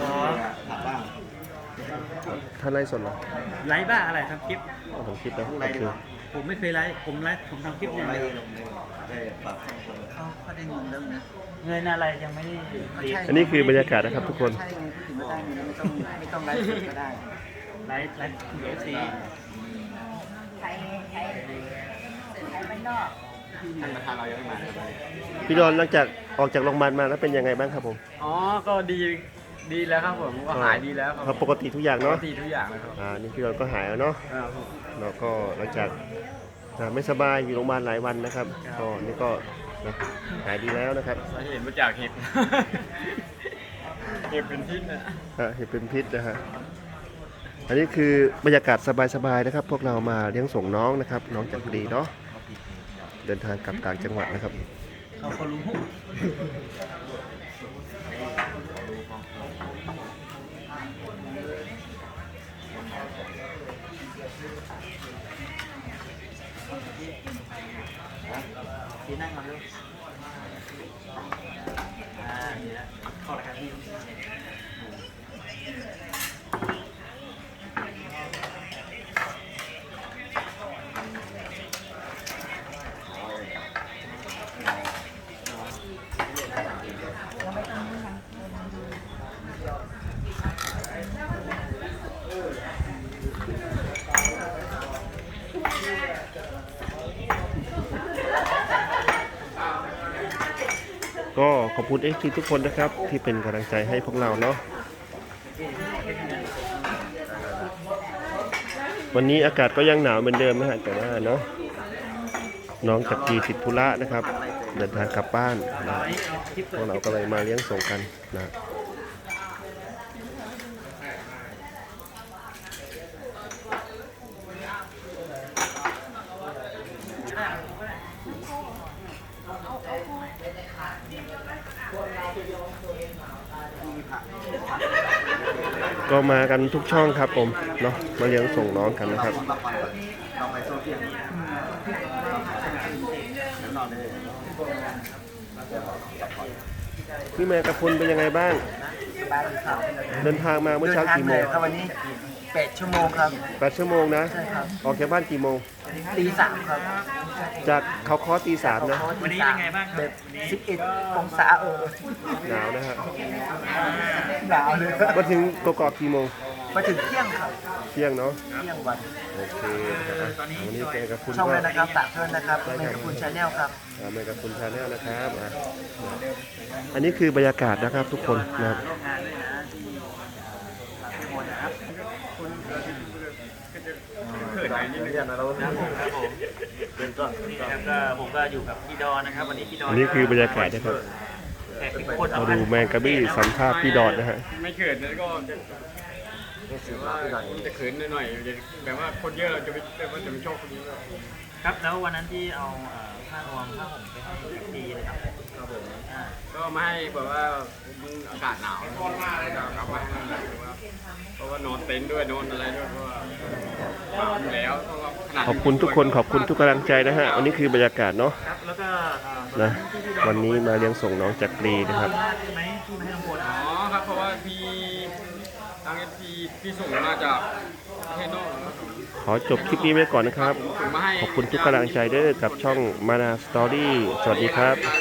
อ๋อถามบ้างท่านไล่สดเหรอไลฟ์บ้าอะไรทำคลิปเอาผมคิดนะอะไรโอดีเควะผมไม่เคยไลฟ์ผมไลฟ์ผมทำคลิปผอมย่างไม่เดียวลงเลยได้ปรับช่องคนเขาเขาได้เงินแล้วนะเงินอะไรยังไม่ได้รีบอันนี้คือบรรยากาศนะครับทุกคนใช่ไงพูดถึงว่าได้เงินแล้วไม่ต้องไม่ต้องไลฟ์สดก็ได้ไลฟ์ไลฟ์เอฟซีไทยไทยไทยบ้านนอก ท่านประธานเรายังไม่มาเลยพี่ดอนหลังจากออกจากโรงพยาบาลมาแล้วเป็นยังไงบ้างครับผมอ๋อ ก็ดี ดีแล้วครับผมก็หายดีแล้วคครัรับบปกติทุกอย่างปกเนาะติทุกอย่างเลยครับอ่านี่พี่ดอนก็หายแล้วเนาะครับผม แล้วก็หลังจากอ่าไม่สบายอยู่โรงพยาบาลหลายวันนะครับครับ ก็นี่ก็นะหายดีแล้วนะครับสาเหตุมาจากเห็บ เห็บเป็นพิษนะฮะเห็นเป็นพิษนะฮะอันนี้คือบรรยากาศสบายๆนะครับ พวกเรามาเลี้ยงส่งน้องนะครับ น้องจากบุรีเนาะ เดินทางกลับต่างจังหวัดนะครับเขาก็รู้ที่นั่งมาด้วยอ่านี่ละขอละครับพี่ ก็ขอบคุณเอฟซีทุกคนนะครับ ที่เป็นกำลังใจให้พวกเราเนาะวันนี้อากาศก็ยังหนาวเหมือนเดิมนะฮะแต่ว่าเนาะน้องจักรีติดธุระนะครับ เดินทางกลับบ้านนะพวกเราก็เลยมาเลี้ยงส่งกันนะ ก็มากันทุกช่องครับผมเนาะมาเลี้ยงส่งน้องกันนะครับพักผ่อนก่อนลองไปโซเฟียเดี๋ยวนอนเลยพี่แมงกะพรุนเป็นยังไงบ้างสบายดีครับเดินทางมาเมื่อเช้ากี่โมงดินทเหนื่อยครับวันนี้แปดชั่วโมงครับแปดชั่วโมงนะใช่ครับออกจากบ้านกี่โมง ตีสามครับจากเขาคอตีสามนะ วันนี้เป็นไงบ้างคแบรับบวันนี้สิบเอ็ดองศาเออหนาวนะฮะหนาวเลยมาถึงกกอกกี่โมงมาถึงเที่ยงครับเที่ยงเนาะเที่ยงวันโอเคนะครับวันนี้แมงกะพรุนช่องก็เลยนะครับฝากเพื่อนนะครับเมย์กับคุณชาแนลครับ อ่าแมงกะพรุนชาแนลนะครับอะอันนี้คือบรรยากาศนะครับทุกคนนะครับ ร่วมงานด้วยนะที่ที่โมนะครับ เขินไหนนี่ไม่ยันนะเราครับผมครับผมเป็นต้นนี่นะครับก็ผมก็อยู่กับพี่ดอนนะครับ วันนี้พี่ดอนอันนี้คือบรรยากาศนะครับแขกทุกคนมาดูแมงกะบี้สัมภาษณ์พี่ดอดนะฮะไม่เขินนะก็จะแต่ว่าจะเขินหน่อยๆจะแบบว่าคนเยอะเราจะไม่แบบว่าจะไม่ชอบคนนี้เลยครับแล้ววันนั้นที่เอาเอ่อผ้านวมผ้าห่มไปให้กับดีเลยครับ ครับผมอ่าก็ไม่ให้แบบว่ามันอากาศหนาวก็กลับมาให้นั่นแหละเพราะว่าเพราะว่านอนเต็นท์ด้วยนอนอะไรด้วยเพราะว่าหนาวอยู่แล้วเพราะว่าขนาดขอบคุณทุกคนขอบคุณทุกกำลังใจนะฮะอันนี้คือบรรยากาศเนาะครับแล้วก็เอ่อนะ วันนี้มาเลี้ยงส่งน้องจากรีนะครับ ใช่ไหมที่มาให้น้องโพลอ๋อครับเพราะว่าพี่ทางพี่พี่ส่งมาจากประเทศนอกนะครับขอจบคลิปนี้ไว้ก่อนนะครับ ส่งมาให้ ขอบคุณทุกกำลังใจเด้อกับช่องมานาสตอรี่สวัสดีครับทาง